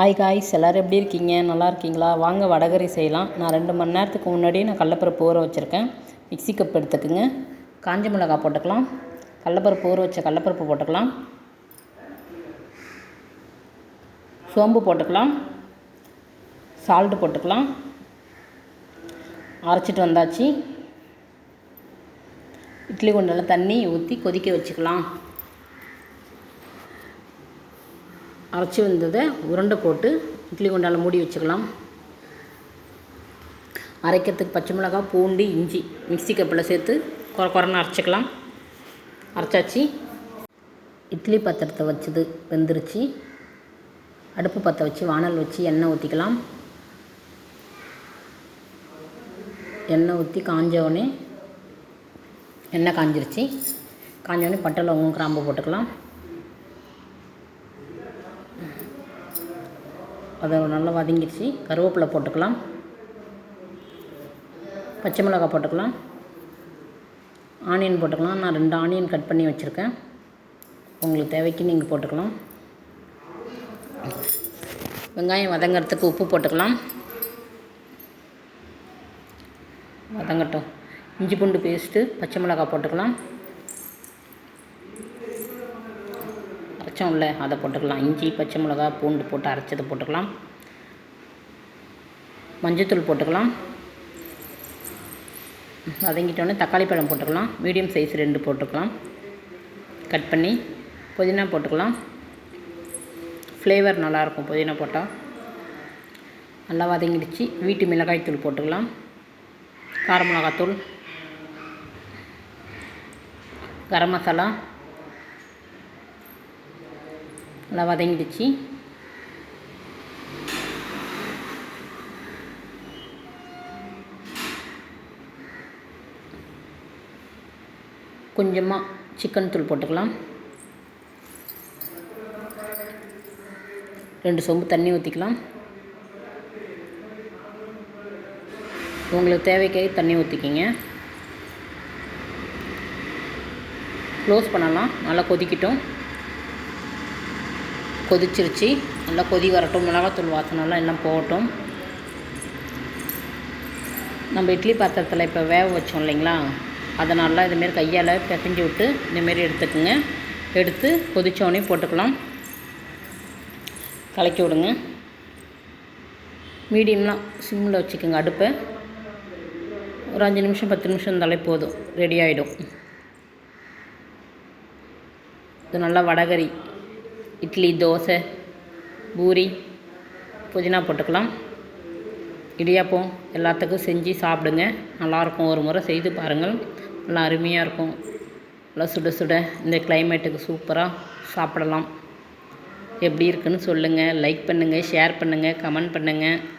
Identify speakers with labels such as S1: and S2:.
S1: ஆய் காய்ஸ் எல்லோரும் எப்படி இருக்கீங்க நல்லா இருக்கீங்களா வாங்க வடகரி செய்யலாம் நான் ரெண்டு மணி நேரத்துக்கு முன்னாடி நான் கடலப்பருப்பு ஊற வச்சுருக்கேன் மிக்சி கப் எடுத்துக்கோங்க காஞ்ச மிளகா போட்டுக்கலாம் கடலப்பருப்பு ஊற வச்ச கடலப்பருப்பு போட்டுக்கலாம் சோம்பு போட்டுக்கலாம் சால்ட்டு போட்டுக்கலாம் அரைச்சிட்டு வந்தாச்சு இட்லி குண்டெல்லாம் தண்ணி ஊற்றி கொதிக்க வச்சுக்கலாம் அரைச்சி வந்ததை உருண்டை போட்டு இட்லி கொண்டால் மூடி வச்சுக்கலாம் அரைக்கிறதுக்கு பச்சை மிளகா பூண்டு இஞ்சி மிக்சி கப்பில் சேர்த்து குற குறன்னு அரைச்சிக்கலாம் அரைச்சாச்சு இட்லி பாத்திரத்தை வச்சது வெந்துருச்சு அடுப்பு பற்ற வச்சு வானல் வச்சு எண்ணெய் ஊற்றிக்கலாம் எண்ணெய் ஊற்றி காஞ்சவுடனே எண்ணெய் காஞ்சிருச்சு காஞ்சவுடனே பட்டை லவங்கம் கிராம்பு போட்டுக்கலாம் அதை நல்லா வதங்கிடுச்சு கருவேப்பிலை போட்டுக்கலாம் பச்சை மிளகாய் போட்டுக்கலாம் ஆனியன் போட்டுக்கலாம் நான் ரெண்டு ஆனியன் கட் பண்ணி வச்சுருக்கேன் உங்களுக்கு தேவைக்கு நீங்கள் போட்டுக்கலாம் வெங்காயம் வதங்கிறதுக்கு உப்பு போட்டுக்கலாம் வதங்கட்டும் இஞ்சி பூண்டு பேஸ்ட்டு பச்சை மிளகாய் போட்டுக்கலாம் இல்லை அதை போட்டுக்கலாம் இஞ்சி பச்சை மிளகா பூண்டு போட்டு அரைச்சதை போட்டுக்கலாம் மஞ்சத்தூள் போட்டுக்கலாம் வதங்கிட்டோன்னே தக்காளி பழம் போட்டுக்கலாம் மீடியம் சைஸ் ரெண்டு போட்டுக்கலாம் கட் பண்ணி புதினா போட்டுக்கலாம் ஃப்ளேவர் நல்லாயிருக்கும் புதினா போட்டால் நல்லா வதங்கிடுச்சு வீட்டு மிளகாய் தூள் போட்டுக்கலாம் கார மிளகாத்தூள் கரம் மசாலா நல்லா வதங்கிடுச்சு கொஞ்சமாக சிக்கன் தூள் போட்டுக்கலாம் ரெண்டு சொம்பு தண்ணி ஊற்றிக்கலாம் உங்களுக்கு தேவைக்காக தண்ணி ஊற்றிக்கிங்க க்ளோஸ் பண்ணலாம் நல்லா கொதிக்கட்டும் கொதிச்சிருச்சு நல்லா கொதி வரட்டும் மிளகாத்தூள் வாசனெல்லாம் எல்லாம் போகட்டும் நம்ம இட்லி பாத்திரத்தில் இப்போ வேக வச்சோம் இல்லைங்களா நல்லா இதுமாரி கையால் பிசைஞ்சு விட்டு இந்தமாரி எடுத்துக்கோங்க எடுத்து கொதித்தோடனே போட்டுக்கலாம் கலக்கி விடுங்க மீடியம்லாம் சிம்மில் வச்சுக்கோங்க அடுப்பை ஒரு அஞ்சு நிமிஷம் பத்து நிமிஷம் இருந்தாலே போதும் ரெடி ஆகிடும் இது நல்லா வடகறி இட்லி தோசை பூரி புதினா போட்டுக்கலாம் இடியாப்பம் எல்லாத்துக்கும் செஞ்சு சாப்பிடுங்க நல்லாயிருக்கும் ஒரு முறை செய்து பாருங்கள் நல்லா அருமையாக இருக்கும் நல்லா சுட சுட இந்த கிளைமேட்டுக்கு சூப்பராக சாப்பிடலாம் எப்படி இருக்குன்னு சொல்லுங்கள் லைக் பண்ணுங்கள் ஷேர் பண்ணுங்கள் கமெண்ட் பண்ணுங்கள்